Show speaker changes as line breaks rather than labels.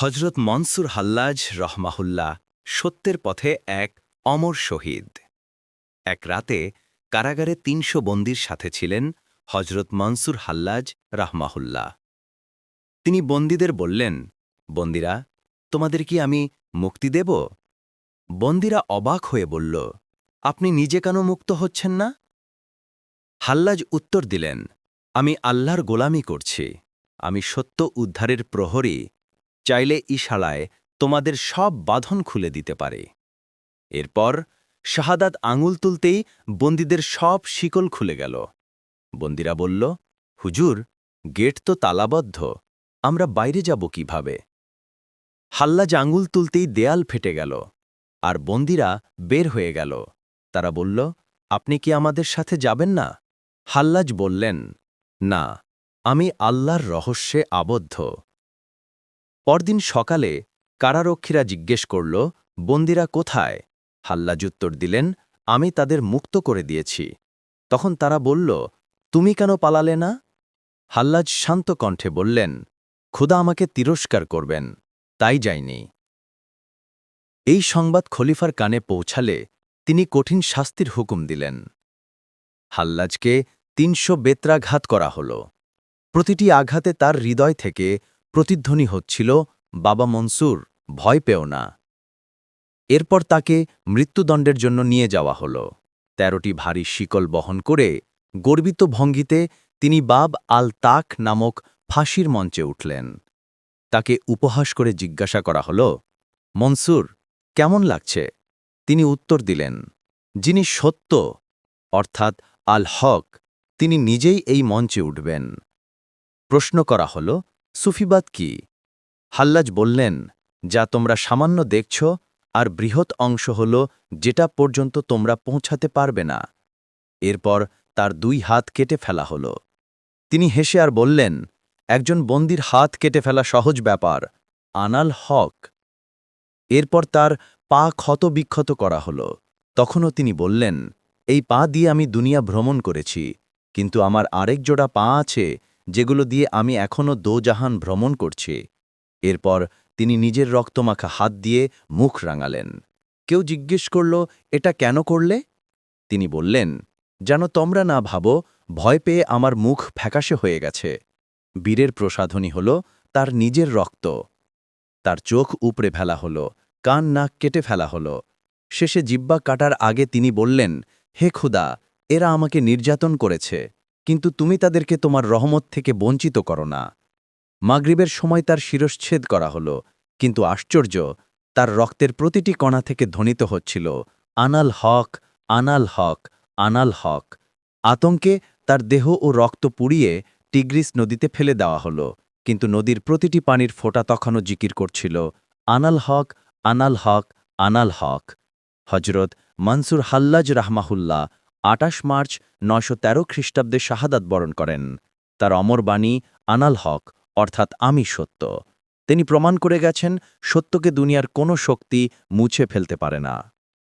হজরত মনসুর হাল্লাজ রহমাহুল্লা সত্যের পথে এক অমর শহীদ। এক রাতে কারাগারে তিনশো বন্দির সাথে ছিলেন হজরত মনসুর হাল্লাজ রাহমাহুল্লাহ। তিনি বন্দীদের বললেন, বন্দিরা, তোমাদের কি আমি মুক্তি দেব? বন্দিরা অবাক হয়ে বলল, আপনি নিজে কেন মুক্ত হচ্ছেন না? হাল্লাজ উত্তর দিলেন, আমি আল্লাহর গোলামি করছি। আমি সত্য উদ্ধারের প্রহরী চাইলে ইশালায় তোমাদের সব বাঁধন খুলে দিতে পারে। এরপর শাহাদাত আঙুল তুলতেই বন্দীদের সব শিকল খুলে গেল। বন্দিরা বলল, হুজুর, গেট তো তালাবদ্ধ, আমরা বাইরে যাব কীভাবে? হাল্লাজ আঙুল তুলতেই দেয়াল ফেটে গেল, আর বন্দিরা বের হয়ে গেল। তারা বলল, আপনি কি আমাদের সাথে যাবেন না? হাল্লাজ বললেন, না, আমি আল্লাহর রহস্যে আবদ্ধ। পরদিন সকালে কারারক্ষীরা জিজ্ঞেস করল, বন্দিরা কোথায়? হাল্লাজ উত্তর দিলেন, আমি তাদের মুক্ত করে দিয়েছি। তখন তারা বলল, তুমি কেন পালালে না? হাল্লাজ শান্ত কণ্ঠে বললেন, খুদা আমাকে তিরস্কার করবেন, তাই যাইনি। এই সংবাদ খলিফার কানে পৌঁছালে তিনি কঠিন শাস্তির হুকুম দিলেন। হাল্লাজকে তিনশো বেত্রাঘাত করা হল। প্রতিটি আঘাতে তার হৃদয় থেকে প্রতিধ্বনি হচ্ছিল, বাবা মনসুর, ভয় পেও না। এরপর তাকে মৃত্যুদণ্ডের জন্য নিয়ে যাওয়া হল। তেরোটি ভারী শিকল বহন করে গর্বিত ভঙ্গিতে তিনি বাব আল তাক নামক ফাঁসির মঞ্চে উঠলেন। তাকে উপহাস করে জিজ্ঞাসা করা হল, মনসুর, কেমন লাগছে? তিনি উত্তর দিলেন, যিনি সত্য, অর্থাৎ আল হক, তিনি নিজেই এই মঞ্চে উঠবেন। প্রশ্ন করা হল সুফিবাদ কি? হাল্লাজ বললেন, যা তোমরা সামান্য দেখছ, আর বৃহৎ অংশ হল যেটা পর্যন্ত তোমরা পৌঁছাতে পারবে না। এরপর তার দুই হাত কেটে ফেলা হল। তিনি হেসে আর বললেন, একজন বন্দির হাত কেটে ফেলা সহজ ব্যাপার, আনাল হক। এরপর তার পা ক্ষত বিক্ষত করা হল। তখনও তিনি বললেন, এই পা দিয়ে আমি দুনিয়া ভ্রমণ করেছি, কিন্তু আমার আরেক জোড়া পা আছে যেগুলো দিয়ে আমি এখনও দোজাহান ভ্রমণ করছি। এরপর তিনি নিজের রক্তমাখা হাত দিয়ে মুখ রাঙালেন। কেউ জিজ্ঞেস করল, এটা কেন করলে? তিনি বললেন, যেন তোমরা না ভাবো, ভয় পেয়ে আমার মুখ ফ্যাকাশে হয়ে গেছে। বীরের প্রসাধনী হল তার নিজের রক্ত। তার চোখ উপড়ে ফেলা হল, কান নাক কেটে ফেলা হল। শেষে জিব্বা কাটার আগে তিনি বললেন, হে খুদা, এরা আমাকে নির্যাতন করেছে। কিন্তু তুমি তাদেরকে তোমার রহমত থেকে বঞ্চিত করো না। মাগরিবের সময় তার শিরশ্ছেদ করা হল, কিন্তু আশ্চর্য, তার রক্তের প্রতিটি কণা থেকে ধ্বনিত হচ্ছিল, আনাল হক আনাল হক আনাল হক। আতঙ্কে তার দেহ ও রক্ত পুড়িয়ে টিগ্রিস নদীতে ফেলে দেওয়া হল, কিন্তু নদীর প্রতিটি পানির ফোঁটা তখনও জিকির করছিল, আনাল হক আনাল হক আনাল হক। হজরত মনসুর হাল্লাজ রাহমাহুল্লাহ আটাশ মার্চ নয়শো তেরো খ্রিস্টাব্দে শাহাদাত বরণ করেন। তার অমর বাণী আনাল হক, অর্থাৎ আমি সত্য। তিনি প্রমাণ করে গেছেন, সত্যকে দুনিয়ার কোনো শক্তি মুছে ফেলতে পারে না।